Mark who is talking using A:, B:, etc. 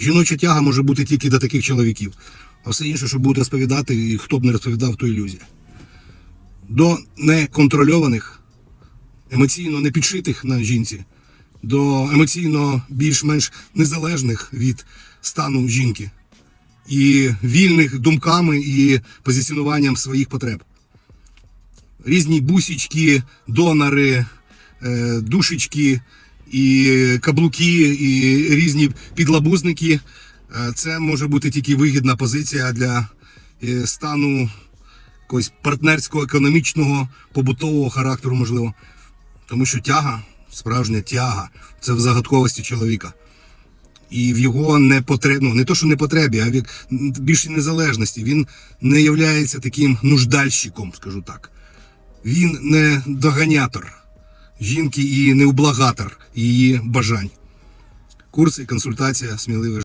A: Жіноча тяга може бути тільки до таких чоловіків, а все інше, що будуть розповідати, і хто б не розповідав, то ілюзія. До неконтрольованих, емоційно не підшитих на жінці, до емоційно більш-менш незалежних від стану жінки і вільних думками і позиціонуванням своїх потреб. Різні бусічки, донори, е, душечки, і каблуки, і різні підлабузники. Е, Це може бути тільки вигідна позиція для е, стану якогось партнерського, економічного, побутового характеру, можливо. Тому що тяга, справжня тяга, це в загадковості чоловіка. І в його непотреб... не то, що не потребі, а від більшій незалежності. Він не є таким нуждальщиком, скажу так. Він не доганятор жінки і не ублагатор її бажань. Курси, консультація, сміливе